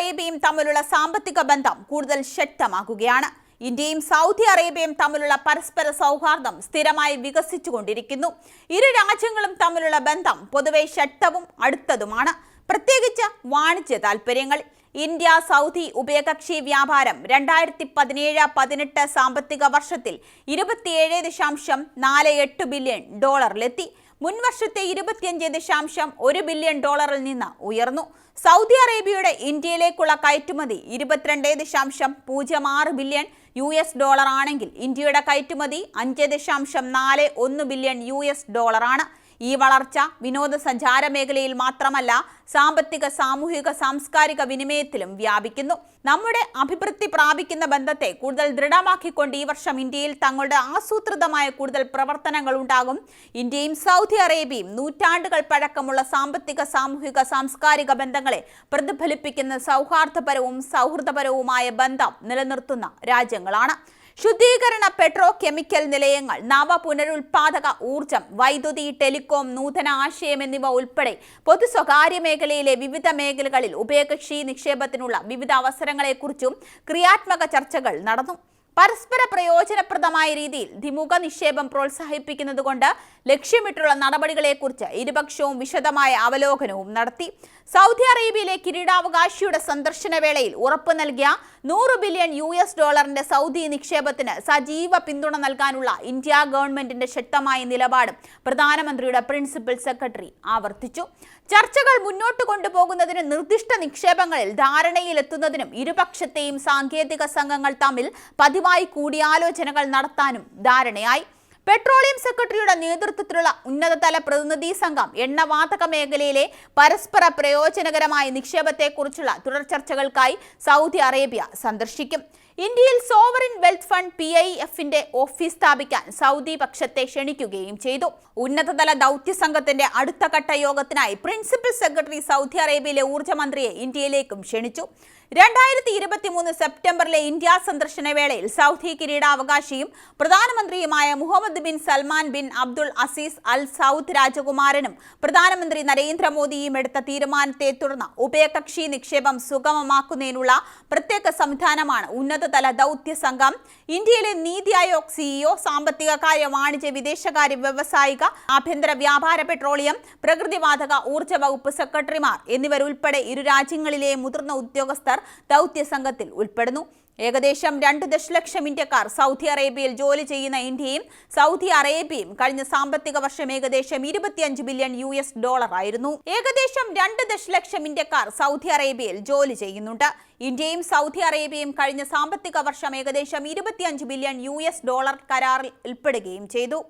അറേബ്യയും തമ്മിലുള്ള സാമ്പത്തിക ബന്ധം കൂടുതൽ ശക്തമാക്കുകയാണ് ഇന്ത്യയും സൗദി അറേബ്യയും തമ്മിലുള്ള പരസ്പര സൗഹാർദ്ദം സ്ഥിരമായി വികസിച്ചുകൊണ്ടിരിക്കുന്നു. ഇരു രാജ്യങ്ങളും തമ്മിലുള്ള ബന്ധം പൊതുവെ ശക്തവും അടുത്തതുമാണ്. പ്രത്യേകിച്ച് വാണിജ്യ താൽപ്പര്യങ്ങൾ ഇന്ത്യ സൗദി ഉഭയകക്ഷി വ്യാപാരം രണ്ടായിരത്തി പതിനേഴ് പതിനെട്ട് സാമ്പത്തിക വർഷത്തിൽ ഇരുപത്തിയേഴ് ദശാംശം നാല് എട്ട് ബില്യൺ ഡോളറിലെത്തി. മുൻവർഷത്തെ ഇരുപത്തിയഞ്ച് ദശാംശം ഒരു ബില്യൺ ഡോളറിൽ നിന്ന് ഉയർന്നു. സൗദി അറേബ്യയുടെ ഇന്ത്യയിലേക്കുള്ള കയറ്റുമതി ഇരുപത്തിരണ്ട് ദശാംശം പൂജ്യം ആറ് ബില്യൺ യു എസ് ഡോളർ ആണെങ്കിൽ ഇന്ത്യയുടെ കയറ്റുമതി അഞ്ച് ദശാംശം നാല് ഒന്ന് ബില്യൺ യു എസ് ഡോളറാണ്. ഈ വളർച്ച വിനോദസഞ്ചാര മേഖലയിൽ മാത്രമല്ല സാമ്പത്തിക സാമൂഹിക സാംസ്കാരിക വിനിമയത്തിലും വ്യാപിക്കുന്നു. നമ്മുടെ അഭിവൃദ്ധി പ്രാപിക്കുന്ന ബന്ധത്തെ കൂടുതൽ ദൃഢമാക്കിക്കൊണ്ട് ഈ വർഷം ഇന്ത്യയിൽ തങ്ങളുടെ ആസൂത്രിതമായ കൂടുതൽ പ്രവർത്തനങ്ങൾ ഉണ്ടാകും. ഇന്ത്യയും സൗദി അറേബ്യയും നൂറ്റാണ്ടുകൾ പഴക്കമുള്ള സാമ്പത്തിക സാമൂഹിക സാംസ്കാരിക ബന്ധങ്ങളെ പ്രതിഫലിപ്പിക്കുന്ന സൗഹാർദ്ദപരവും സൗഹൃദപരവുമായ ബന്ധം നിലനിർത്തുന്ന രാജ്യങ്ങളാണ്. ശുദ്ധീകരണ പെട്രോ കെമിക്കൽ നിലയങ്ങൾ നവ പുനരുൽപാദക ഊർജം വൈദ്യുതി ടെലികോം നൂതന ആശയം എന്നിവ ഉൾപ്പെടെ പൊതു സ്വകാര്യ മേഖലയിലെ വിവിധ മേഖലകളിൽ ഉഭയകക്ഷി നിക്ഷേപത്തിനുള്ള വിവിധ അവസരങ്ങളെക്കുറിച്ചും ക്രിയാത്മക ചർച്ചകൾ നടന്നു. പരസ്പര പ്രയോജനപ്രദമായ രീതിയിൽ ദ്വിമുഖ നിക്ഷേപം പ്രോത്സാഹിപ്പിക്കുന്നതുകൊണ്ട് ലക്ഷ്യമിട്ടുള്ള നടപടികളെക്കുറിച്ച് ഇരുപക്ഷവും വിശദമായ അവലോകനവും നടത്തി. സൗദി അറേബ്യയിലെ കിരീടാവകാശിയുടെ സന്ദർശന വേളയിൽ ഉറപ്പ് നൽകിയ നൂറ് ബില്യൺ യു എസ് ഡോളറിന്റെ സൗദി നിക്ഷേപത്തിന് സജീവ പിന്തുണ നൽകാനുള്ള ഇന്ത്യ ഗവൺമെന്റിന്റെ ശക്തമായ നിലപാടും പ്രധാനമന്ത്രിയുടെ പ്രിൻസിപ്പൽ സെക്രട്ടറി ആവർത്തിച്ചു. ചർച്ചകൾ മുന്നോട്ട് കൊണ്ടുപോകുന്നതിന് നിർദ്ദിഷ്ട നിക്ഷേപങ്ങളിൽ ധാരണയിലെത്തുന്നതിനും ഇരുപക്ഷത്തെയും സാങ്കേതിക സംഘങ്ങൾ തമ്മിൽ പതിവായി കൂടിയാലോചനകൾ നടത്താനും ധാരണയായി. പെട്രോളിയം സെക്രട്ടറിയുടെ നേതൃത്വത്തിലുള്ള ഉന്നതതല പ്രതിനിധി സംഘം എണ്ണവാതക മേഖലയിലെ പരസ്പര പ്രയോജനകരമായ നിക്ഷേപത്തെക്കുറിച്ചുള്ള തുടർ ചർച്ചകൾക്കായി സൗദി അറേബ്യ സന്ദർശിക്കും. ഇന്ത്യയിൽ sovereign wealth fund P I എഫിന്റെ ഓഫീസ് സ്ഥാപിക്കാൻ സൗദി പക്ഷത്തെ ക്ഷണിക്കുകയും ചെയ്തു. ഉന്നതതല ദൗത്യ സംഘത്തിന്റെ അടുത്ത ഘട്ട യോഗത്തിനായി പ്രിൻസിപ്പൽ സെക്രട്ടറി സൗദി അറേബ്യയിലെ ഊർജമന്ത്രിയെ ഇന്ത്യയിലേക്കും ക്ഷണിച്ചു. രണ്ടായിരത്തി ഇരുപത്തി മൂന്ന് സെപ്റ്റംബറിലെ ഇന്ത്യ സന്ദർശന വേളയിൽ സൗദി കിരീടാവകാശിയും പ്രധാനമന്ത്രിയുമായ Muhammad bin Salman bin Abdul Aziz Al Saud രാജകുമാരനും പ്രധാനമന്ത്രി നരേന്ദ്രമോദിയും എടുത്ത തീരുമാനത്തെ തുടർന്ന് ഉഭയകക്ഷി നിക്ഷേപം സുഗമമാക്കുന്നതിനുള്ള പ്രത്യേക സംവിധാനമാണ് ഉന്നതതല ദൗത്യ സംഘം ഇന്ത്യയിലെ നീതി ആയോഗ് സിഇഒ സാമ്പത്തിക കാര്യ വാണിജ്യ വിദേശകാര്യ വ്യവസായിക ആഭ്യന്തര വ്യാപാര പെട്രോളിയം പ്രകൃതിവാതക ഊർജ വകുപ്പ് സെക്രട്ടറിമാർ എന്നിവരുൾപ്പെടെ ഇരു രാജ്യങ്ങളിലെ മുതിർന്ന ഉദ്യോഗസ്ഥർ ദൗത്യ സംഘത്തിൽ ഉൾപ്പെടുന്നു. ഏകദേശം രണ്ട് ദശലക്ഷം ഇന്ത്യക്കാർ സൗദി അറേബ്യയിൽ ജോലി ചെയ്യുന്ന ഇന്ത്യയും സൗദി അറേബ്യയും കഴിഞ്ഞ സാമ്പത്തിക വർഷം ഏകദേശം ഇരുപത്തിയഞ്ച് ബില്യൺ യു എസ് ഡോളർ ആയിരുന്നു. ഏകദേശം രണ്ട് ദശലക്ഷം ഇന്ത്യക്കാർ സൗദി അറേബ്യയിൽ ജോലി ചെയ്യുന്നുണ്ട്. ഇന്ത്യയും സൗദി അറേബ്യയും കഴിഞ്ഞ സാമ്പത്തിക വർഷം ഏകദേശം ഇരുപത്തിയഞ്ച് ബില്യൺ യു എസ് ഡോളർ കരാറിൽ ഉൾപ്പെടുകയും ചെയ്തു.